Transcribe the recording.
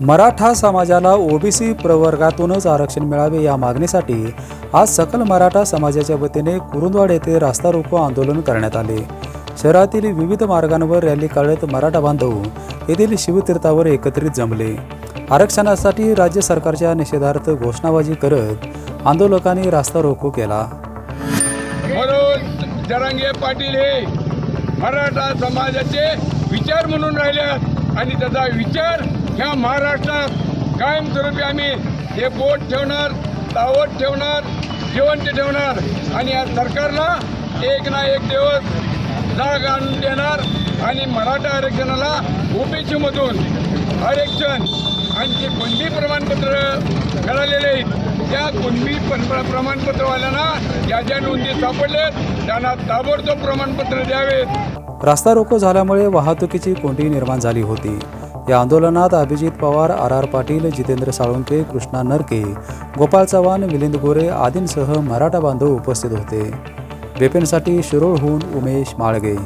मराठा समाजाला ओबीसी प्रवर्गातूनच आरक्षण मिळावे या मागणीसाठी आज सकल मराठा समाजाच्या वतीने कुरुंदवाड येथे रास्ता रोको आंदोलन करण्यात आले. शहरातील विविध मार्गांवर रॅली काढत मराठा बांधव येथील शिवतीर्थावर एकत्रित जमले. आरक्षणासाठी राज्य सरकारच्या निषेधार्थ घोषणाबाजी करत आंदोलकांनी रास्ता रोको केला. म्हणून जरांगे पाटील हे मराठा समाजाचे विचार म्हणून राहिले आणि त्याचा विचार ह्या महाराष्ट्रात कायमस्वरूपी आम्ही हे बोट ठेवणार दावत ठेवणार जिवंत ठेवणार. आणि या सरकारला एक ना एक दिवस जाग आणून देणार आणि मराठा आरक्षणाला ओबीसीमधून आरक्षण आणि जे कुणबी प्रमाणपत्र मिळालेले आहेत त्या कुणबी पण- प्रमाणपत्रवाल्यांना ज्या ज्या नोंदी सापडलेत त्यांना ताबडतोब प्रमाणपत्र द्यावेत. रास्ता रोको झाल्यामुळे वाहतुकीची कोंडी निर्माण झाली होती. या आंदोलनात अभिजित पवार आर आर पाटील जितेंद्र साळुंके कृष्णा नरके गोपाळ चव्हाण मिलिंद गोरे आदींसह मराठा बांधव उपस्थित होते. बेपेनसाठी शिरोळहून उमेश माळगे.